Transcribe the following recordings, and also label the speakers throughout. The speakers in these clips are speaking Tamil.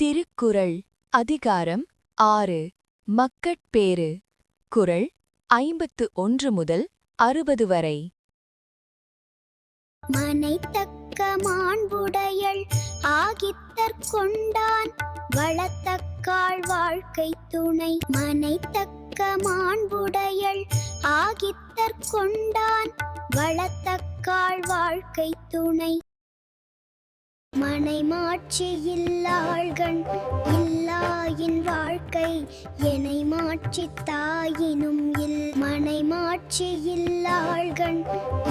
Speaker 1: திருக்குறள் அதிகாரம் ஆறு. மக்கட்பேறு குறள் ஐம்பத்து ஒன்று முதல் அறுபது வரை.
Speaker 2: மனைத்தக்க மாண்புடையள் ஆகித்தற் கொண்டான் வளத்தக்காள் வாழ்க்கை துணை. மனைத்தக்க மாண்புடையள் ஆகித்தற் கொண்டான் வளத்தக்காள் வாழ்க்கை துணை. மனைமாட்சி இல்லாள்கண் இல்லாயின் வாழ்க்கை எனை மாட்சி தாயினும் இல். மனைமாட்சி இல்லாள்கண்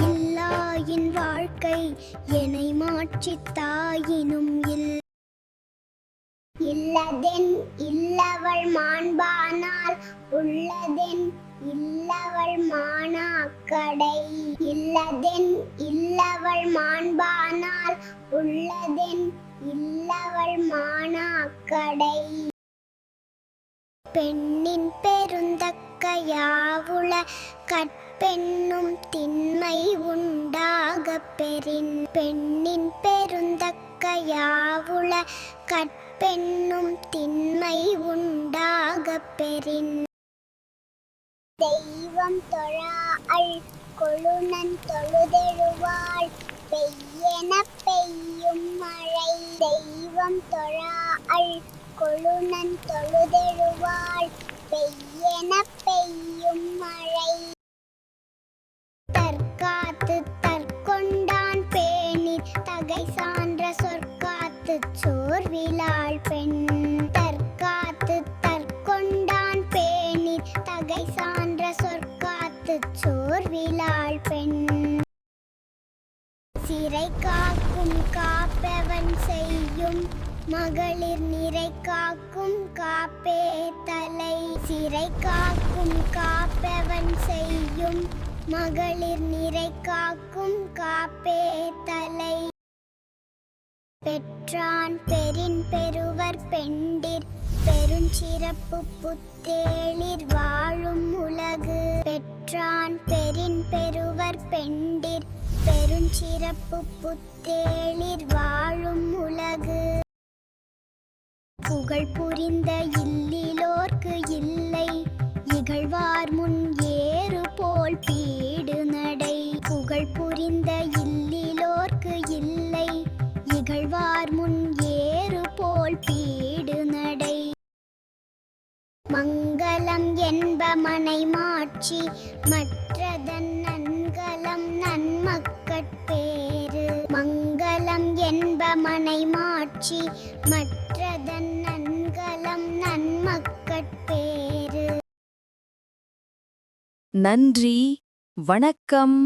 Speaker 2: இல்லாயின் வாழ்க்கை எனை மாட்சி தாயினும் இல். இல்லதென் இல்லவள் மாண்பானால் உள்ளதென் இல்லவள் மானாக்கடை. இல்லதென் இல்லவள் மாண்பா உள்ளதென் இல்லவள் மானாக்கடை. பெண்ணின் பெருந்தக்க யாவுள கற்பெண்ணும் திண்மை உண்டாக பெறின். பெண்ணின் பெருந்தக்க யாவுள கற்பெண்ணும் திண்மை உண்டாக பெறின். தெய்வம் தொழாள் கொழுநன் தொழுதெழுவாள். பெய்யென பெய்யும் மழை தெய்வம் தொழாள் கொழுநன் தொழுதெழுவாள். பெய்யென பெய்யும் மழை. தற்காத்து தற்கொண்டான் பேணி தகை சான்ற சொற்காத்து சோர்விலாள் பெண். தற்காத்து தற்கொண்டான் பேணி தகை சான்ற சொற்காத்து சோர் சோர்விலாள் பெண். சிறை காக்கும் காப்பவன் செய்யும் மகளிர் நிறை காக்கும் காப்பே தலை. சிறை காக்கும் காப்பவன் செய்யும் மகளிர் நிறை காக்கும் காப்பே தலை. பெற்றான் பெரின் பெருவர் பெண்டிர். பெருஞ்சிறப்பு புத்தேளிர் வாழும் உலகு. பெற்றான் பெரின் பெருவர் பெண்டிர். பெருஞ்சிறப்பு புத்தேளிர் வாழும் உலகு. புகழ் புரிந்த இல்லிலோர்க்கு இல்லை. இகழ்வார் முன் ஏறு போல் பீடு நடை. புகழ் புரிந்த இல்லிலோர்க்கு இல்லை. இகழ்வார் முன் ஏறு போல் பீடு நடை. மங்க நன்கலம் என்ப மனை மாட்சி மற்றதன் நன்கலம் நன்மக்கட்பேறு மங்களம் என்ப மனை மாட்சி மற்றதன் நன்கலம் நன்மக்கட்பேறு
Speaker 1: நன்றி வணக்கம்.